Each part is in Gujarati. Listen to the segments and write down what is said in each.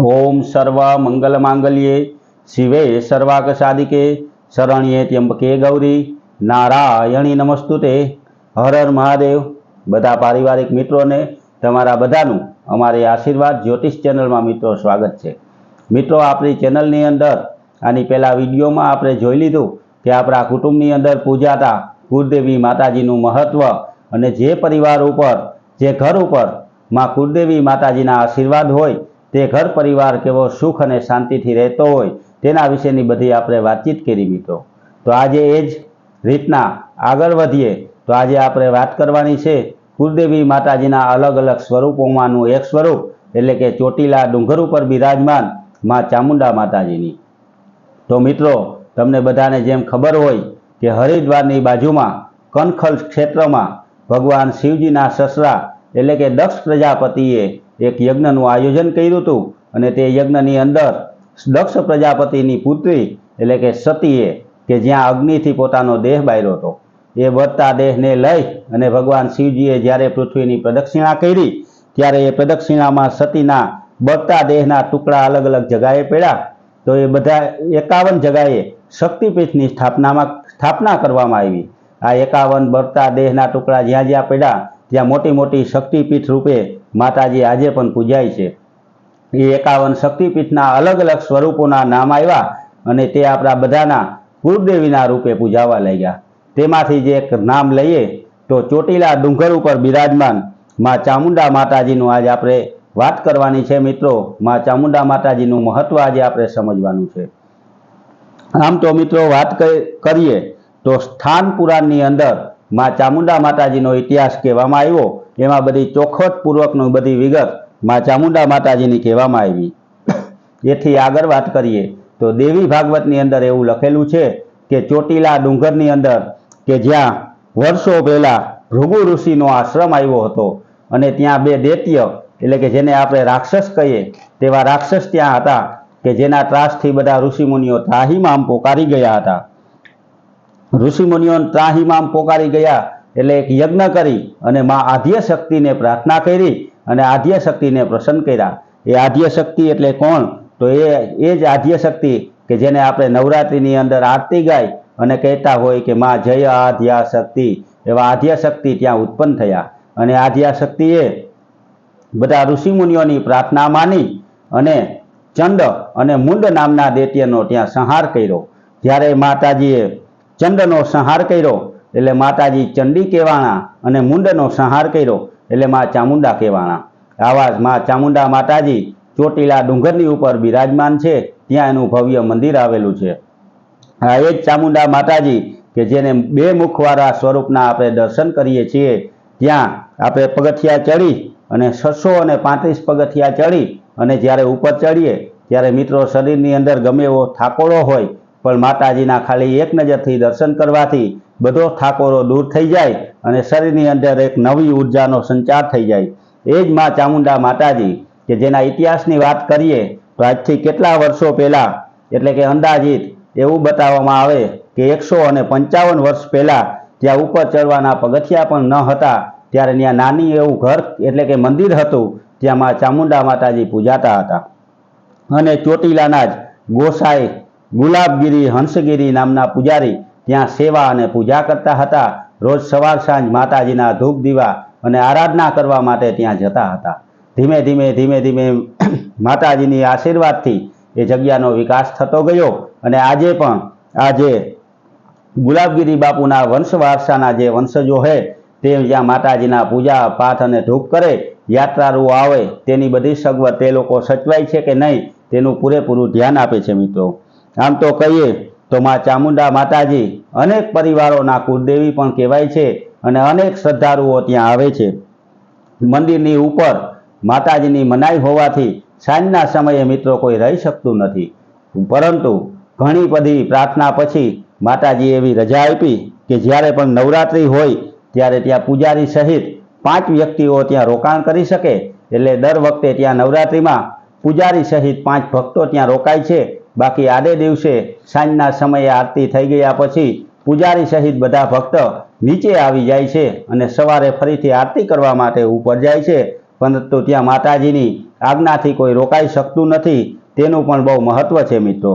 ઓમ સર્વ મંગલ માંગલ્યે શિવે સર્વાક સાધિકે શરણ્યે ત્યંબકે ગૌરી, નારાયણી નમસ્તુતે. હર હર મહાદેવ. બધા પારિવારિક મિત્રોને તમારા બધાનું અમારી આશીર્વાદ જ્યોતિષ ચેનલમાં મિત્રો સ્વાગત છે. મિત્રો, આપણી ચેનલની અંદર આની પહેલાં વિડીયોમાં આપણે જોઈ લીધું કે આપણા કુટુંબની અંદર પૂજાતા કુળદેવી માતાજીનું મહત્ત્વ અને જે પરિવાર ઉપર, જે ઘર ઉપરમાં કુળદેવી માતાજીના આશીર્વાદ હોય તે ઘર પરિવાર કેવો સુખ અને શાંતિથી રહેતો હોય તેના વિશેની બધી આપણે વાતચીત કરી મિત્રો. તો આજે એ જ રીતના આગળ વધીએ તો આજે આપણે વાત કરવાની છે કુળદેવી માતાજીના અલગ અલગ સ્વરૂપોમાંનું એક સ્વરૂપ એટલે કે ચોટીલા ડુંગર ઉપર બિરાજમાનમાં ચામુંડા માતાજીની. તો મિત્રો, તમને બધાને જેમ ખબર હોય કે હરિદ્વારની બાજુમાં કનખલ ક્ષેત્રમાં ભગવાન શિવજીના સસરા એટલે કે દક્ષ પ્રજાપતિએ એક યજ્ઞનું આયોજન કર્યું હતું અને તે યજ્ઞની અંદર દક્ષ પ્રજાપતિની પુત્રી એટલે કે સતીએ કે જ્યાં અગ્નિથી પોતાનો દેહ બાયરો હતો. એ વધતા દેહને લઈ અને ભગવાન શિવજીએ જ્યારે પૃથ્વીની પ્રદક્ષિણા કરી, ત્યારે એ પ્રદક્ષિણામાં સતીના બળતા દેહના ટુકડા અલગ અલગ જગાએ પડ્યા. તો એ બધા એકાવન જગાએ શક્તિપીઠની સ્થાપનામાં, સ્થાપના કરવામાં આવી. આ એકાવન બળતા દેહના ટુકડા જ્યાં જ્યાં પડ્યા, ત્યાં મોટી મોટી શક્તિપીઠ રૂપે માતાજી આજે પણ પૂજાય છે. એ એકાવન શક્તિપીઠના અલગ અલગ સ્વરૂપોના નામ આવ્યા અને તે આપણા બધાના કુળદેવીના રૂપે પૂજાવા લાગ્યા. તેમાંથી જે એક નામ લઈએ તો ચોટીલા ડુંગર ઉપર બિરાજમાનમાં ચામુંડા માતાજીનું આજે આપણે વાત કરવાની છે મિત્રો. માં ચામુંડા માતાજીનું મહત્વ આજે આપણે સમજવાનું છે. આમ તો મિત્રો વાત કરીએ તો સ્થાન પુરાણની અંદરમાં ચામુંડા માતાજીનો ઇતિહાસ કહેવામાં આવ્યો એમાં બધી ચોખવટ પૂર્વકનું બધી વિગતમાં ચામુંડા માતાજીની કહેવામાં આવી. એથી આગળ વાત કરીએ, તો દેવી ભાગવતની અંદર એવું લખેલું છે કે ચોટીલા ડુંગરની અંદર કે જ્યાં વર્ષો પહેલા ભૃગુ ઋષિનો આશ્રમ આવ્યો હતો અને ત્યાં બે દૈત્ય, એટલે કે જેને આપણે રાક્ષસ કહીએ, તેવા રાક્ષસ ત્યાં હતા કે જેના ત્રાસથી બધા ઋષિમુનિઓ ત્રાહીમામ પોકારી ગયા હતા. ઋષિમુનિઓ ત્રાહીમામ પોકારી ગયા એટલે એક યજ્ઞ કરી અને મા આધ્ય શક્તિને પ્રાર્થના કરી અને આધ્ય શક્તિને પ્રસન્ન કર્યા. એ આધ્ય શક્તિ એટલે કોણ? તો એ એ જ આધ્ય શક્તિ કે જેને આપણે નવરાત્રિની અંદર આરતી ગાય અને કહેતા હોય કે માં જય આધ્યા શક્તિ એવા આદ્ય શક્તિ ત્યાં ઉત્પન્ન થયા. અને આધ્યા શક્તિએ બધા ઋષિમુનિઓની પ્રાર્થના માની અને ચંડ અને મુંડ નામના દૈત્યનો ત્યાં સંહાર કર્યો. જ્યારે માતાજીએ ચંડનો સંહાર કર્યો એટલે માતાજી ચંડી કહેવાણા અને મુંડનો સંહાર કર્યો એટલે મા ચામુંડા કહેવાણા. આવા મા ચામુંડા માતાજી ચોટીલા ડુંગરની ઉપર બિરાજમાન છે, ત્યાં એનું ભવ્ય મંદિર આવેલું છે. આ એ જ ચામુંડા માતાજી કે જેને બે મુખવાળા સ્વરૂપના આપણે દર્શન કરીએ છીએ, ત્યાં આપણે પગથિયા ચડી અને છસો અને પાંત્રીસ પગથિયા ચડી અને જ્યારે ઉપર ચડીએ ત્યારે મિત્રો શરીરની અંદર ગમે એવો થાકોડો હોય, પણ માતાજીના ખાલી એક નજરથી દર્શન કરવાથી બધો થાકોરો દૂર થઈ જાય અને શરીરની અંદર એક નવી ઉર્જાનો સંચાર થઈ જાય. એ જ માં ચામુંડા માતાજી, કે જેના ઇતિહાસની વાત કરીએ, તો આજથી કેટલા વર્ષો પહેલાં, એટલે કે અંદાજિત એવું બતાવવામાં આવે કે એકસો અને પંચાવન વર્ષ પહેલાં, ત્યાં ઉપર ચડવાના પગથિયા પણ ન હતા, ત્યારે ત્યાં નાની એવું ઘર, એટલે કે મંદિર હતું, ત્યાં માં ચામુંડા માતાજી પૂજાતા હતા. અને ચોટીલાના જ ગોસાઈ ગુલાબગીરી હંસગીરી નામના પૂજારી ત્યાં સેવા અને પૂજા કરતા હતા. રોજ સવાર સાંજ માતાજીના ધૂપ દીવા અને આરાધના કરવા માટે ત્યાં જતા હતા. ધીમે ધીમે ધીમે ધીમે માતાજીની આશીર્વાદથી એ જગ્યાનો વિકાસ થતો ગયો અને આજે પણ આજે ગુલાબગીરી બાપુના વંશ વારસાના જે વંશજો છે તે જ્યાં માતાજીના પૂજા, પાઠ અને ધૂપ કરે, યાત્રાળુઓ આવે, તેની બધી સગવડ તે લોકો સચવાય છે કે નહીં, તેનું પૂરેપૂરું ધ્યાન આપે છે મિત્રો. આમ તો કહીએ તો માં ચામુંડા માતાજી અનેક પરિવારોના કુળદેવી પણ કહેવાય છે અને અનેક શ્રદ્ધાળુઓ ત્યાં આવે છે. મંદિરની ઉપર માતાજીની મનાઈ હોવાથી સાંજના સમયે મિત્રો કોઈ રહી શકતું નથી. પરંતુ ઘણી બધી પ્રાર્થના પછી માતાજીએ એવી રજા આપી કે જ્યારે પણ નવરાત્રિ હોય ત્યારે ત્યાં પૂજારી સહિત પાંચ વ્યક્તિઓ ત્યાં રોકાણ કરી શકે. એટલે દર વખતે ત્યાં નવરાત્રિમાં પૂજારી સહિત પાંચ ભક્તો ત્યાં રોકાય છે. બાકી આડે દિવસે સાંજના સમયે આરતી થઈ ગયા પછી પૂજારી સહિત બધા ભક્ત નીચે આવી જાય છે અને સવારે ફરીથી આરતી કરવા માટે ઉપર જાય છે. પરંતુ ત્યાં માતાજીની આજ્ઞાથી કોઈ રોકાઈ શકતું નથી. તેનું પણ બહુ મહત્ત્વ છે મિત્રો.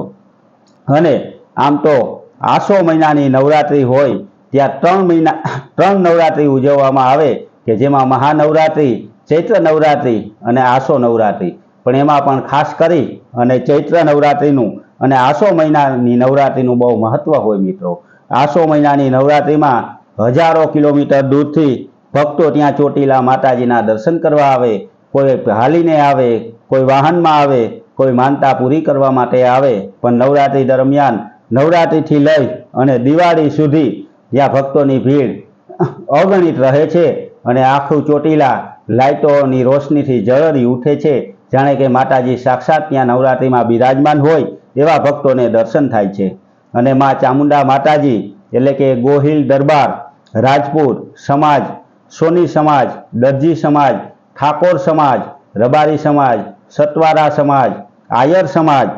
અને આમ તો આસો મહિનાની નવરાત્રિ હોય ત્યાં ત્રણ મહિના ત્રણ નવરાત્રિ ઉજવવામાં આવે કે જેમાં મહાનવરાત્રિ, ચૈત્ર નવરાત્રિ અને આસો નવરાત્રિ. પણ એમાં પણ ખાસ કરી અને ચૈત્ર નવરાત્રિનું અને આસો મહિનાની નવરાત્રિનું બહુ મહત્વ હોય મિત્રો. આસો મહિનાની નવરાત્રિમાં હજારો કિલોમીટર દૂરથી ભક્તો ત્યાં ચોટીલા માતાજીના દર્શન કરવા આવે, કોઈ હાલીને આવે, કોઈ વાહનમાં આવે, કોઈ માનતા પૂરી કરવા માટે આવે. પણ નવરાત્રિ દરમિયાન નવરાત્રિથી લઈ અને દિવાળી સુધી જ્યાં ભક્તોની ભીડ અગણિત રહે છે અને આખું ચોટીલા લાઇટોની રોશનીથી જળરી ઉઠે છે જાણે કે માતાજી સાક્ષાત ત્યાં નવરાત્રિમાં બિરાજમાન હોય એવા ભક્તોને દર્શન થાય છે. અને મા ચામુંડા માતાજી, એટલે કે ગોહિલ દરબાર, રાજપૂત સમાજ, સોની સમાજ, દરજી સમાજ, ઠાકોર સમાજ, રબારી સમાજ, સતવારા સમાજ, આયર સમાજ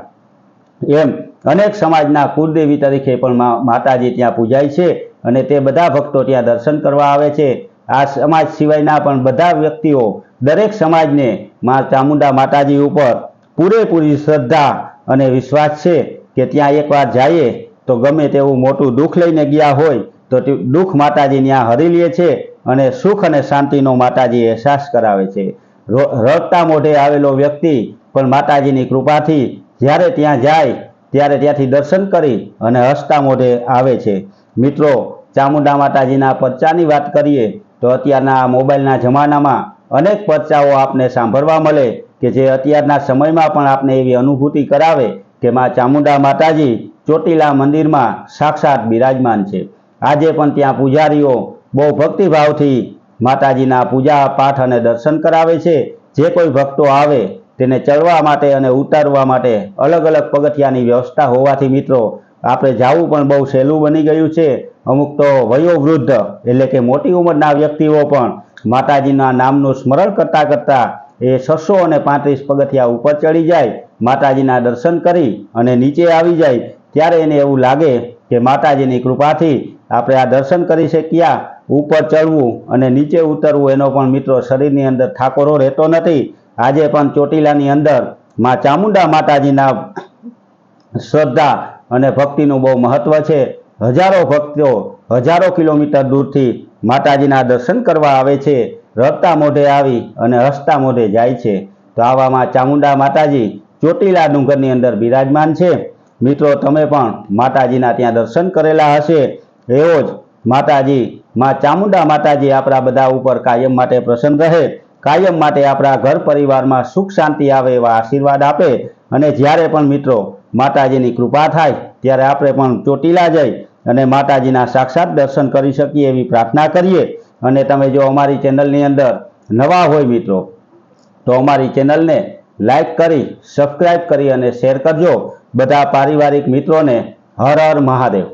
એમ અનેક સમાજના કુળદેવી તરીકે પણ માતાજી ત્યાં પૂજાય છે અને તે બધા ભક્તો ત્યાં દર્શન કરવા આવે છે. આ સમાજ સિવાયના પણ બધા વ્યક્તિઓ દરેક સમાજને મા ચામુંડા માતાજી ઉપર પૂરેપૂરી શ્રદ્ધા અને વિશ્વાસ છે કે ત્યાં એકવાર જઈએ તો ગમે તેવું મોટું દુઃખ લઈને ગયા હોય તો દુઃખ માતાજી ત્યાં હરી લે છે અને સુખ અને શાંતિનો માતાજી અહેસાસ કરાવે છે. રડતા મોઢે આવેલો વ્યક્તિ પણ માતાજીની કૃપાથી જ્યારે ત્યાં જાય ત્યારે ત્યાંથી દર્શન કરી અને હસતા મોઢે આવે છે. મિત્રો, ચામુંડા માતાજીના પરચાની વાત કરીએ તો અત્યારના મોબાઈલના જમાનામાં અનેક પરચાઓ આપને સાંભળવા મળે કે જે અત્યારના સમયમાં પણ આપને એવી અનુભૂતિ કરાવે કે માં ચામુંડા માતાજી ચોટીલા મંદિરમાં સાક્ષાત બિરાજમાન છે. આજે પણ ત્યાં પૂજારીઓ બહુ ભક્તિભાવથી માતાજીના પૂજા, પાઠ અને દર્શન કરાવે છે. જે કોઈ ભક્તો આવે તેને ચડવા માટે અને ઉતારવા માટે અલગ અલગ પગથિયાની વ્યવસ્થા હોવાથી મિત્રો, આપણે જવું પણ બહુ સહેલું બની ગયું છે. અમુક તો વયોવૃદ્ધ એટલે કે મોટી ઉંમરના વ્યક્તિઓ પણ માતાજીના નામનું સ્મરણ કરતા કરતા એ છસો અને પાંત્રીસ પગથિયા ઉપર ચડી જાય, માતાજીના દર્શન કરી અને નીચે આવી જાય, ત્યારે એને એવું લાગે કે માતાજીની કૃપાથી આપણે આ દર્શન કરી શક્યા, ઉપર ચડવું અને નીચે ઉતરવું એનો પણ મિત્રો શરીરની અંદર ઠાકોરો રહેતો નથી. આજે પણ ચોટીલાની અંદરમાં ચામુંડા માતાજીના શ્રદ્ધા અને ભક્તિનું બહુ મહત્વ છે. હજારો ભક્તો હજારો કિલોમીટર દૂરથી માતાજીના દર્શન કરવા આવે છે, રડતા મોઢે આવી અને હસતા મોઢે જાય છે. તો આવામાં ચામુંડા માતાજી ચોટીલા ડુંગરની અંદર બિરાજમાન છે. મિત્રો, તમે પણ માતાજીના ત્યાં દર્શન કરેલા હશે. એવો જ માતાજી, માં ચામુંડા માતાજી આપણા બધા ઉપર કાયમ માટે પ્રસન્ન રહે, કાયમ માટે આપણા ઘર પરિવારમાં સુખ શાંતિ આવે એવા આશીર્વાદ આપે. અને જ્યારે પણ મિત્રો માતાજીની કૃપા થાય, ત્યારે આપણે પણ ચોટીલા જઈ અને માતાજીના સાક્ષાત દર્શન કરી શકીએ એવી પ્રાર્થના કરીએ. અને તમે જો અમારી ચેનલની અંદર નવા હોય મિત્રો, તો અમારી ચેનલને લાઈક કરી સબસ્ક્રાઈબ કરી અને શેર કરજો. બધા પારિવારિક મિત્રોને હર હર મહાદેવ.